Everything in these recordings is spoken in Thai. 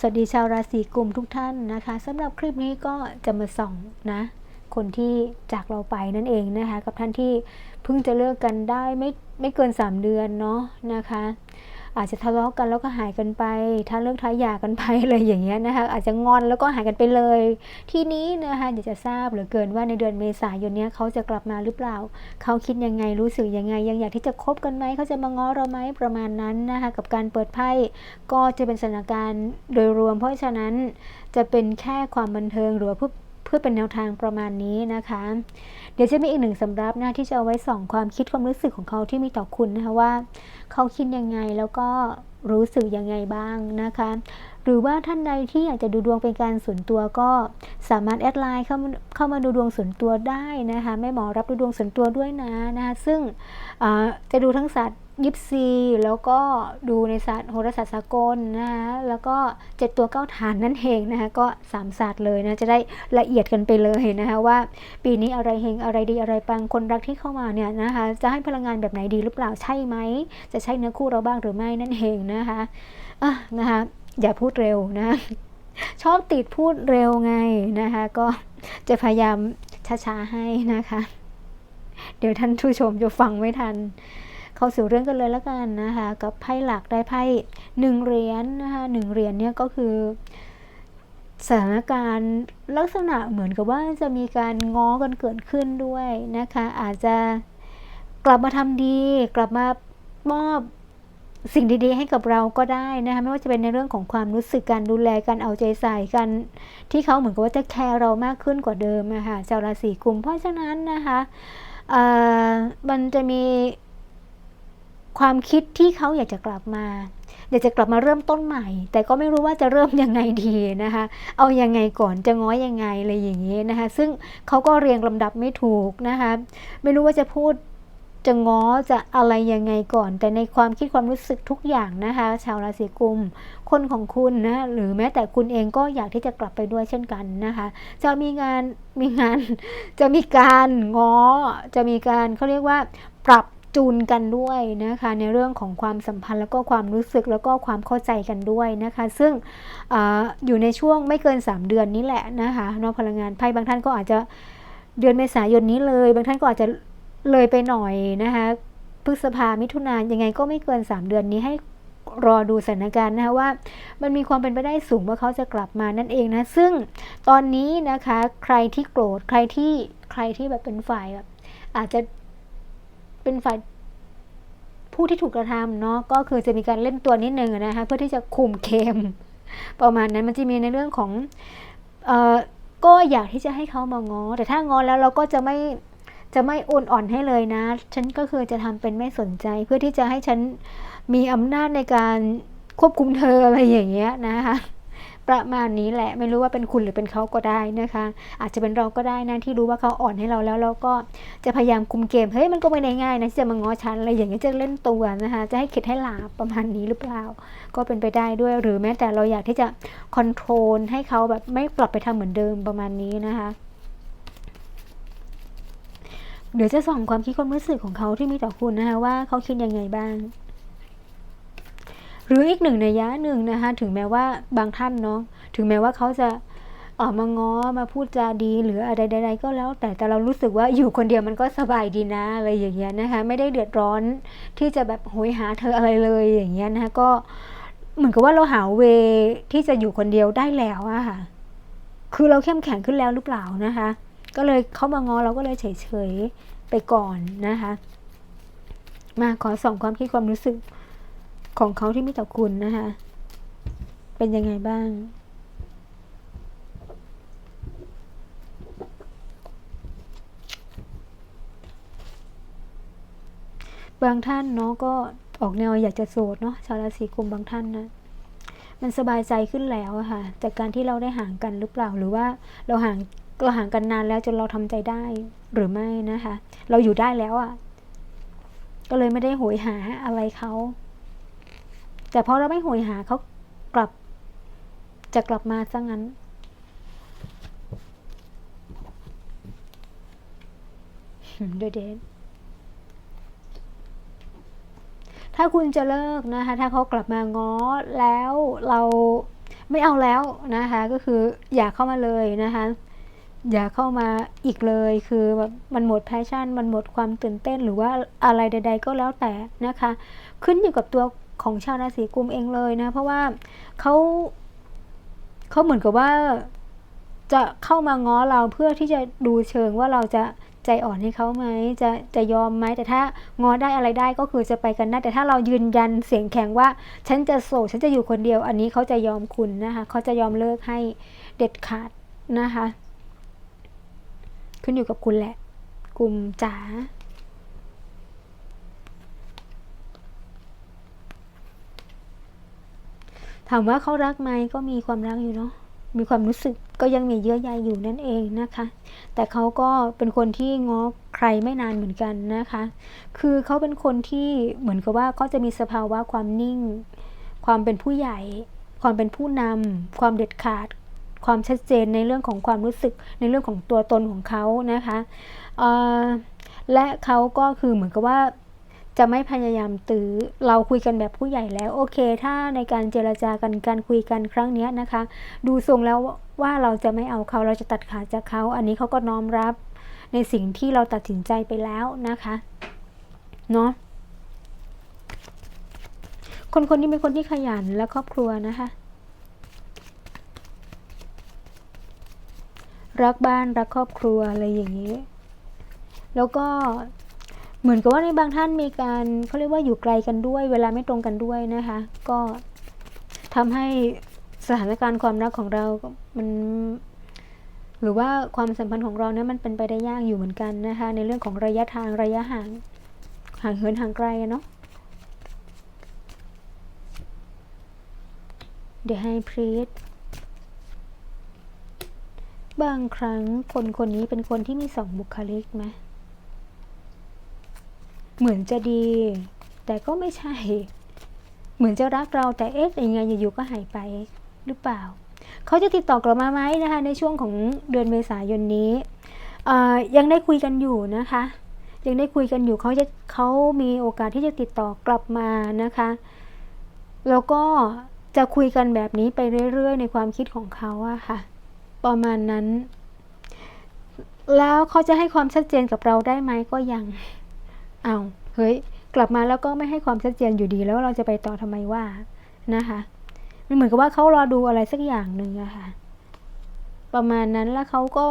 สวัสดีชาวราศีกุมทุกท่านนะคะสำหรับคลิปนี้ก็จะมาส่องนะคนที่จากเราไปนั่นเองนะคะ กับท่านที่เพิ่งจะเลิกกันได้ไม่ไม่เกิน 3 เดือนเนาะนะคะ อาจจะทะเลาะกันแล้วก็หายกันไปถ้าเลิกท้ายหย่ากันไปอะไรอย่างเงี้ยนะคะอาจจะงอนแล้วก็หายกันไปเลย ทีนี้นะคะอยากจะทราบเหลือเกินว่าในเดือนเมษายนเนี้ยเขาจะกลับมาหรือเปล่า เขาคิดยังไงรู้สึกยังไง ยังอยากที่จะคบกันไหมเขาจะมาง้อเราไหมประมาณนั้นนะคะกับการเปิดไพ่ก็จะเป็นสถานการณ์โดยรวม เพราะฉะนั้นจะเป็นแค่ความบันเทิงหรือว่าเพื่อ พื่อเป็นแนวทางประมาณนี้นะคะ เดี๋ยวจะมีอีกหนึ่งสำรับนะที่จะเอาไว้ส่องความคิดความรู้สึกของเขาที่มีต่อคุณนะคะว่า เขาคิดยังไงแล้วก็รู้สึกยังไงบ้างนะคะ หรือว่าท่านใดที่อยากจะดูดวงเป็นการส่วนตัวก็สามารถแอดไลน์เข้ามาเข้ามาดูดวงส่วนตัวได้นะคะแม่หมอรับดูดวงส่วนตัวด้วยนะนะคะซึ่งจะดูทั้งศาสตร์ยิปซีแล้วก็ดูในศาสตร์โหราศาสตร์สากลนะคะแล้วก็เจ็ดตัวเก้าฐานนั่นเองนะคะก็สามศาสตร์เลยนะจะได้ละเอียดกันไปเลยนะคะว่า ปีนี้อะไรเฮงอะไรดีอะไรปังคนรักที่เข้ามาเนี่ยนะคะจะให้พลังงานแบบไหนดีหรือเปล่าใช่ไหม จะใช่เนื้อคู่เราบ้างหรือไม่นั่นเองนะคะอะนะคะ อย่าพูดเร็วนะ ชอบติดพูดเร็วไงนะคะ ก็จะพยายามช้าๆให้นะคะ เดี๋ยวท่านผู้ชมจะฟังไม่ทัน เข้าสู่เรื่องกันเลยแล้วกันนะคะ กับไพ่หลักได้ไพ่หนึ่งเหรียญนนะคะหนึ่งเหรียญเนี่ยก็คือสถานการณ์ลักษณะเหมือนกับว่าจะมีการง้อกันเกิดขึ้นด้วยนะคะ อาจจะกลับมาทำดี กลับมามอบ สิ่งดีๆ ให้กับเราก็ได้นะคะไม่ว่าจะเป็นในเรื่องของความรู้สึกการดูแลการเอาใจใส่กันที่เขาเหมือนกับว่าจะแคร์เรามากขึ้นกว่าเดิมนะคะชาวราศีกุมเพราะฉะนั้นนะคะมันจะมีความคิดที่เขาอยากจะกลับมาอยากจะกลับมาเริ่มต้นใหม่ แต่ก็ไม่รู้ว่าจะเริ่มยังไงดีนะคะ เอายังไงก่อนจะง้อยยังไงอะไรอย่างนี้นะคะ ซึ่งเขาก็เรียงลำดับไม่ถูกนะคะ ไม่รู้ว่าจะพูด จะง้อจะอะไรยังไงก่อน แต่ในความคิดความรู้สึกทุกอย่างนะคะ ชาวราศีกุม คนของคุณนะหรือแม้แต่คุณเองก็อยากที่จะกลับไปด้วยเช่นกันนะคะ จะมีงานมีงาน จะมีการง้อ จะมีการเขาเรียกว่าปรับจูนกันด้วยนะคะในเรื่องของความสัมพันธ์แล้วก็ความรู้สึกแล้วก็ความเข้าใจกันด้วยนะคะ ซึ่งออยู่ในช่วงไม่เกิน 3 เดือนนี้แหละนะคะนอกพลังงานไพ่บางท่านก็อาจจะเดือนเมษายนนี้เลย บางท่านก็อาจจะ เลยไปหน่อยนะคะพฤษภามิถุนายนยังไงก็ไม่เกิน 3 เดือนนี้ให้รอดูสถานการณ์นะคะว่า มันมีความเป็นไปได้สูงว่าเขาจะกลับมานั่นเองนะ ซึ่งตอนนี้นะคะใครที่โกรธใครที่ใครที่แบบเป็นฝ่ายแบบอาจจะเป็นฝ่ายผู้ที่ถูกกระทำเนาะก็คือจะมีการเล่นตัวนิดนึงนะคะเพื่อที่จะคุมเกมประมาณนั้นมันจะมีในเรื่องของเอ่อก็อยากที่จะให้เขามางอแต่ถ้างอแล้วเราก็จะไม่ จะไม่โอนอ่อนให้เลยนะ ฉันก็คือจะทำเป็นไม่สนใจ เพื่อที่จะให้ฉันมีอำนาจในการควบคุมเธออะไรอย่างเงี้ยนะคะประมาณนี้แหละไม่รู้ว่าเป็นคุณหรือเป็นเขาก็ได้นะคะ อาจจะเป็นเราก็ได้นะที่รู้ว่าเขาอ่อนให้เราแล้วเราก็จะพยายามคุมเกมเฮ้ยมันก็ไม่ได้ง่ายนะที่จะมาง้อฉันอะไรอย่างเงี้ยจะเล่นตัวนะคะจะให้คิดให้หลาบประมาณนี้หรือเปล่า ก็เป็นไปได้ด้วยหรือแม้แต่เราอยากที่จะคอนโทรลให้เขาแบบไม่กลับไปทำเหมือนเดิมประมาณนี้นะคะ เดี๋ยวจะส่องความคิดความรู้สึกของเขาที่มีต่อคุณนะคะว่าเขาคิดยังไงบ้าง หรืออีกหนึ่งในยะหนึ่งนะคะถึงแม้ว่าบางท่านเนาะถึงแม้ว่าเขาจะออกมาง้อมาพูดจาดีหรืออะไรใดๆก็แล้ว แต่แต่เรารู้สึกว่าอยู่คนเดียวมันก็สบายดีนะอะไรอย่างเงี้ยนะคะไม่ได้เดือดร้อนที่จะแบบโหยหาเธออะไรเลยอย่างเงี้ยนะคะก็เหมือนกับว่าเราหาเวที่จะอยู่คนเดียวได้แล้วอะค่ะคือเราเข้มแข็งขึ้นแล้วหรือเปล่านะคะ ก็เลยเขามางอเราก็เลยเฉยๆไปก่อนนะคะ มาขอส่องความคิดความรู้สึกของเขาที่มีต่อคุณนะคะ เป็นยังไงบ้างบางท่านเนาะก็ออกแนวอยากจะโสดเนาะชาวราศีกุมบางท่านนะมันสบายใจขึ้นแล้วอะค่ะ จากการที่เราได้ห่างกันหรือเปล่าหรือว่าเราห่าง เราห่างกันนานแล้วจนเราทำใจได้หรือไม่นะคะ เราอยู่ได้แล้วอะ่ะ ก็เลยไม่ได้โหยหาอะไรเขา แต่พอเราไม่โหยหาเขากลับ จะกลับมาซะงั้นดยเดนถ้าคุณจะเลิกนะคะ ถ้าเขากลับมาง้อแล้วเราไม่เอาแล้วนะคะ ก็คืออย่าเข้ามาเลยนะคะ อย่าเข้ามาอีกเลยคือแบบมันหมดแพชชั่น มันหมดความตื่นเต้นหรือว่าอะไรใด ๆ ก็แล้วแต่นะคะ ขึ้นอยู่กับตัวของชาวราศีกุมเองเลยนะ เพราะว่าเขาเขาเหมือนกับว่าจะเข้ามาง้อเราเพื่อที่จะดูเชิงว่าเราจะใจอ่อนให้เขาไหมจะจะยอมไหมแต่ถ้างอได้อะไรได้ก็คือจะไปกันได้แต่ถ้าเรายืนยันเสียงแข็งว่า ฉันจะโสดฉันจะอยู่คนเดียว อันนี้เขาจะยอมคุณนะคะเขาจะยอมเลิกให้เด็ดขาดนะคะ ขึ้นอยู่กับคุณแหละ กลุ่มจ๋าถามว่าเขารักไหมก็มีความรักอยู่เนาะมีความรู้สึกก็ยังมีเยื่อใยอยู่นั่นเองนะคะ แต่เขาก็เป็นคนที่ง้อใครไม่นานเหมือนกันนะคะ คือเขาเป็นคนที่เหมือนกับว่าก็จะมีสภาวะความนิ่ง ความเป็นผู้ใหญ่ ความเป็นผู้นำความเด็ดขาด ความชัดเจนในเรื่องของความรู้สึกในเรื่องของตัวตนของเขานะคะและเขาก็คือเหมือนกับว่าจะไม่พยายามตื้อเราคุยกันแบบผู้ใหญ่แล้วโอเค ถ้าในการเจรจากันการคุยกันครั้งนี้นะคะ ดูทรงแล้วว่าเราจะไม่เอาเขาเราจะตัดขาดจากเขา อันนี้เขาก็น้อมรับในสิ่งที่เราตัดสินใจไปแล้วนะคะเนาะคนคนนี้เป็นคนที่ขยันและครอบครัวนะคะ รักบ้านรักครอบครัวอะไรอย่างนี้ แล้วก็เหมือนกับว่าในบางท่านมีการเขาเรียกว่าอยู่ไกลกันด้วย เวลาไม่ตรงกันด้วยนะคะ ก็ทำให้สถานการณ์ความรักของเรา มัน หรือว่าความสัมพันธ์ของเราเนี่ยมันเป็นไปได้ยากอยู่เหมือนกันนะคะ ในเรื่องของระยะทางระยะห่าง ห่างเหินห่างไกลเนาะเดี๋ยวให้พรีต บางครั้งคนคนนี้เป็นคนที่มีสองบุคลิกไหมเหมือนจะดี แต่ก็ไม่ใช่ เหมือนจะรักเราแต่เอ๊ะยังไงอยู่ๆก็หายไปหรือเปล่า เขาจะติดต่อกลับมาไหมนะคะ ในช่วงของเดือนเมษายนนี้ยังได้คุยกันอยู่นะคะ ยังได้คุยกันอยู่เขาจะเขามีโอกาสที่จะติดต่อกลับมานะคะ แล้วก็จะคุยกันแบบนี้ไปเรื่อยๆ ในความคิดของเขาอะค่ะ ประมาณนั้น แล้วเขาจะให้ความชัดเจนกับเราได้ไหมก็ยังเอาเฮ้ย กลับมาแล้วก็ไม่ให้ความชัดเจนอยู่ดีแล้วเราจะไปต่อทำไมว่านะคะมันเหมือนกับว่าเขารอดูอะไรสักอย่างหนึ่งอะค่ะ ประมาณนั้นแล้วเขาก็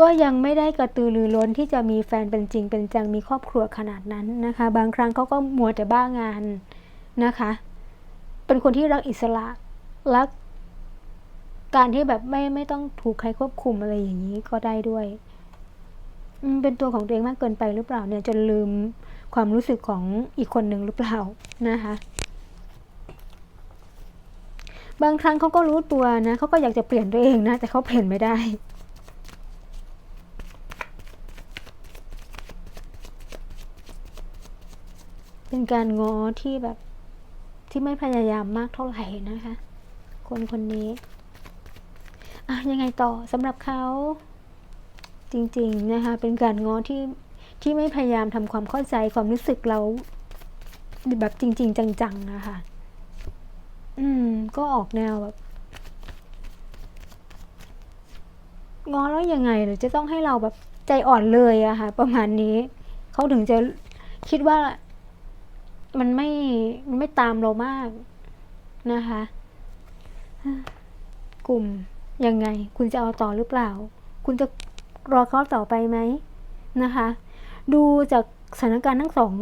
ก็ยังไม่ได้กระตือรือร้นที่จะมีแฟนเป็นจริงเป็นจังมีครอบครัวขนาดนั้นนะคะ บางครั้งเขาก็มัวแต่บ้างานนะคะ เป็นคนที่รักอิสระ รัก การที่แบบไม่ไม่ต้องถูกใครควบคุมอะไรอย่างนี้ก็ได้ด้วยเป็นตัวของตัวเองมากเกินไปหรือเปล่าเนี่ยจนลืมความรู้สึกของอีกคนหนึ่งหรือเปล่านะคะบางครั้งเขาก็รู้ตัวนะเขาก็อยากจะเปลี่ยนตัวเองนะ แต่เขาเปลี่ยนไม่ได้ เป็นการง้อที่แบบที่ไม่พยายามมากเท่าไหร่นะคะ คนคนนี้ อะยังไงต่อสำหรับเขาจริงๆนะคะเป็นการง้อที่ที่ไม่พยายามทำความเข้าใจความรู้สึกเราแบบจริง ๆ จังๆนะคะอืม ก็ออกแนวแบบง้อแล้วยังไงหรือจะต้องให้เราแบบใจอ่อนเลยอะค่ะ ประมาณนี้เขาถึงจะคิดว่ามันไม่มันไม่ตามเรามากนะคะ กลุ่ม ยังไง คุณจะเอาต่อหรือเปล่า คุณจะรอเขาต่อไปไหมนะคะ ดูจากสถานการณ์ทั้งสอง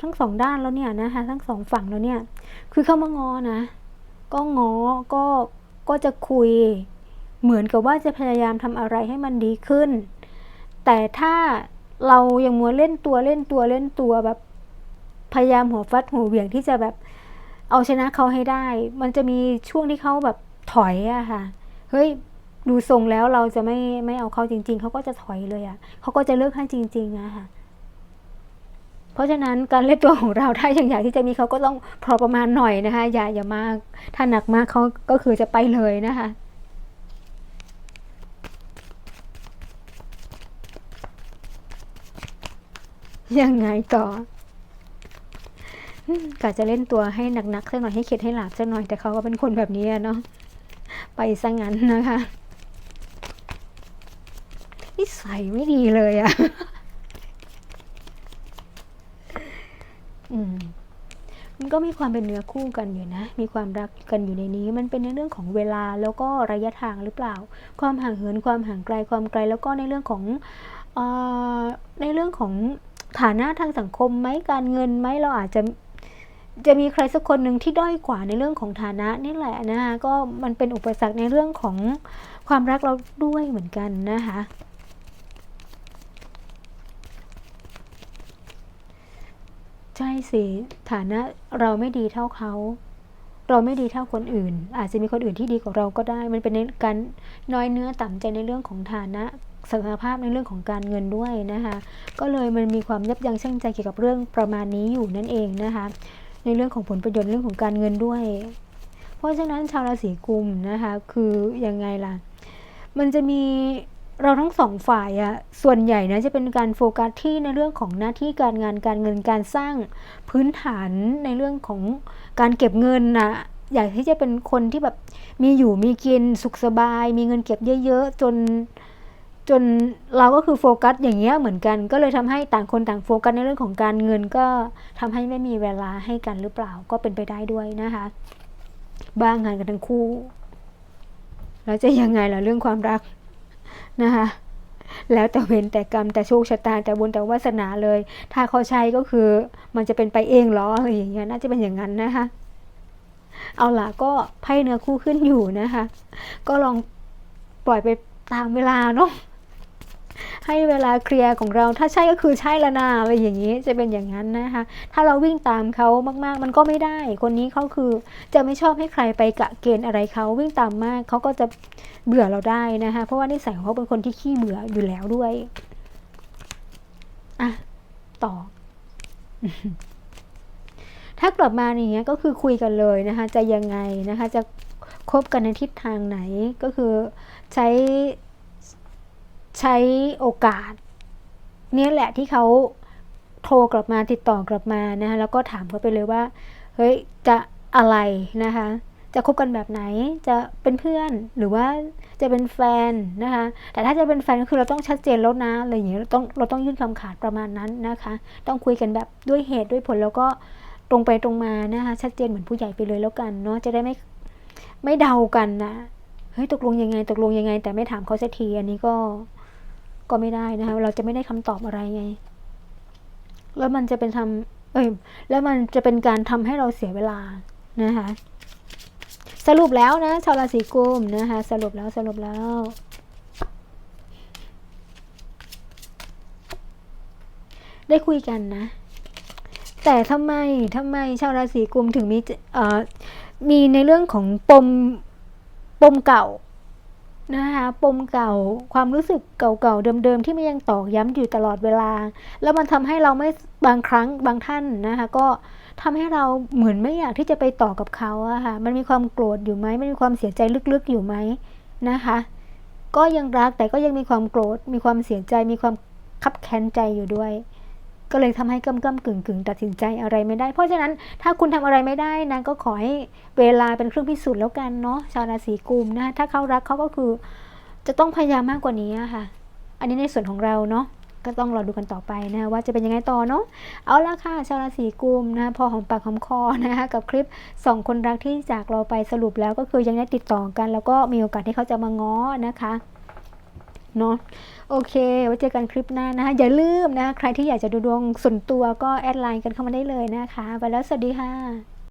ทั้งสองด้านแล้วเนี่ยนะคะ ทั้งสองฝั่งแล้วเนี่ย คือเข้ามางอนะ ก็งอก็ก็จะคุย เหมือนกับว่าจะพยายามทำอะไรให้มันดีขึ้น แต่ถ้าเรายังมัวเล่นตัวเล่นตัวเล่นตัวแบบพยายามหัวฟัดหัวเหวี่ยงที่จะแบบเอาชนะเขาให้ได้ มันจะมีช่วงที่เขาแบบถอยอะค่ะ เฮ้ยดูทรงแล้วเราจะไม่ไม่เอาเขาจริง ๆเขาก็จะถอยเลยอะ่ะเขาก็จะเลิกให้จริงๆอะค่ะ เพราะฉะนั้นการเล่นตัวของเราถ้าอย่างอยากที่จะมีเขาก็ต้องพอประมาณหน่อยนะคะ อย่าอย่ามาก ถ้าหนักมากเขาก็คือจะไปเลยนะคะยังไงต่อกะจะเล่นตัวให้หนักๆสักหน่อยให้เข็ดให้หลาบสักหน่อยแต่เขาก็เป็นคนแบบนี้เนาะ ไปซะงั้นนะคะนิสัยไม่ดีเลยอะอืมมันก็มีความเป็นเนื้อคู่กันอยู่นะ มีความรักกันอยู่ในนี้ มันเป็นในเรื่องของเวลาแล้วก็ระยะทางหรือเปล่า ความห่างเหิน ความห่างไกล ความไกล แล้วก็ในเรื่องของออในเรื่องของฐานะทางสังคมไหมการเงินไหมเราอาจจะ จะมีใครสักคนหนึ่งที่ด้อยกว่าในเรื่องของฐานะนี่แหละนะคะก็มันเป็นอุปสรรคในเรื่องของความรักเราด้วยเหมือนกันนะคะใช่สิฐานะเราไม่ดีเท่าเขา เราไม่ดีเท่าคนอื่น อาจจะมีคนอื่นที่ดีกว่าเราก็ได้ มันเป็นในการน้อยเนื้อต่ำใจในเรื่องของฐานะสถานภาพในเรื่องของการเงินด้วยนะคะ ก็เลยมันมีความยับยั้งชั่งใจเกี่ยวกับเรื่องประมาณนี้อยู่นั่นเองนะคะ ในเรื่องของผลประโยชน์เรื่องของการเงินด้วย เพราะฉะนั้นชาวราศีกุมนะคะ คือยังไงล่ะ มันจะมีเราทั้งสองฝ่ายอะส่วนใหญ่นะจะเป็นการโฟกัสที่ในเรื่องของหน้าที่การงานการเงินการสร้างพื้นฐานในเรื่องของการเก็บเงินนะอยากที่จะเป็นคนที่แบบมีอยู่มีกินสุขสบาย มีเงินเก็บเยอะ ๆ จน จนเราก็คือโฟกัสอย่างเงี้ยเหมือนกัน ก็เลยทำให้ต่างคนต่างโฟกัสในเรื่องของการเงินก็ทำให้ไม่มีเวลาให้กันหรือเปล่าก็เป็นไปได้ด้วยนะคะ บ้างงานกันทั้งคู่แล้วจะยังไงล่ะเรื่องความรักนะคะแล้วแต่เวรแต่กรรมแต่โชคชะตาแต่บุญแต่วาสนาเลย ถ้าเขาใช้ก็คือมันจะเป็นไปเองเหรออะไรอย่างเงี้ยน่าจะเป็นอย่างนั้นนะคะเอาล่ะก็ไพ่เนื้อคู่ขึ้นอยู่นะคะ ก็ลองปล่อยไปตามเวลาเนาะ ให้เวลาเคลียร์ของเราถ้าใช่ก็คือใช่ละนาอะไรอย่างนี้จะเป็นอย่างนั้นนะคะ ถ้าเราวิ่งตามเขามากๆ มันก็ไม่ได้ คนนี้เขาคือจะไม่ชอบให้ใครไปกะเกณฑ์อะไรเขาวิ่งตามมากเขาก็จะเบื่อเราได้นะคะ เพราะว่านิสัยของเขาเป็นคนที่ขี้เบื่ออยู่แล้วด้วยอะต่อถ้ากลับมาอย่างเงี้ยก็คือคุยกันเลยนะคะ จะยังไงนะคะ จะคบกันในทิศทางไหนก็คือใช้ ใช้โอกาส เนี่ยแหละที่เขาโทรกลับมาติดต่อกลับมานะคะแล้วก็ถามเขาไปเลยว่า เฮ้ย จะอะไรนะคะ จะคบกันแบบไหนจะเป็นเพื่อนหรือว่าจะเป็นแฟนนะคะ แต่ถ้าจะเป็นแฟนก็คือเราต้องชัดเจนแล้วนะอะไรอย่างเงี้ยเราต้องเราต้องยื่นคำขาดประมาณนั้นนะคะ ต้องคุยกันแบบด้วยเหตุด้วยผลแล้วก็ตรงไปตรงมานะคะ ชัดเจนเหมือนผู้ใหญ่ไปเลยแล้วกันเนาะจะได้ไม่ไม่เดากันนะเฮ้ยตกลงยังไงตกลงยังไง แต่ไม่ถามเขาสักทีอันนี้ก็ ก็ไม่ได้นะคะเราจะไม่ได้คำตอบอะไรไง แล้วมันจะเป็นทำเอ้ยแล้วมันจะเป็นการทำให้เราเสียเวลานะคะสรุปแล้วนะชาวราศีกุมนะคะสรุปแล้วสรุปแล้วได้คุยกันนะ แต่ทำไมทำไมชาวราศีกุมถึงมีเอ่อมีในเรื่องของปมปมเก่า นะคะปมเก่าความรู้สึกเก่าๆเดิมๆที่มันยังตอกย้ำอยู่ตลอดเวลา แล้วมันทำให้เราไม่บางครั้งบางท่านนะคะก็ทำให้เราเหมือนไม่อยากที่จะไปต่อกับเขาอะค่ะมันมีความโกรธอยู่ไหมมันมีความเสียใจลึกๆอยู่ไหมนะคะ ก็ยังรักแต่ก็ยังมีความโกรธมีความเสียใจมีความคับแค้นใจอยู่ด้วย ก็เลยทำให้กำกำกึ่งกึ่งตัดสินใจอะไรไม่ได้ เพราะฉะนั้นถ้าคุณทำอะไรไม่ได้นะก็ขอให้เวลาเป็นเครื่องพิสูจน์แล้วกันเนาะชาวราศีกุมนะถ้าเขารักเขาก็คือจะต้องพยายามมากกว่านี้ค่ะ อันนี้ในส่วนของเราเนาะก็ต้องรอดูกันต่อไปนะว่าจะเป็นยังไงต่อเนาะเอาละค่ะชาวราศีกุมนะพอหอมปากหอมคอนะคะกับคลิปสองคนรักที่จากเราไปสรุปแล้วก็คือยังได้ติดต่อกัน แล้วก็มีโอกาสที่เขาจะมาง้อนะคะ เนาะโอเค ไว้เจอกันคลิปหน้านะคะ อย่าลืมนะ ใครที่อยากจะดูดวงส่วนตัวก็แอดไลน์กันเข้ามาได้เลยนะคะ ไปแล้วสวัสดีค่ะ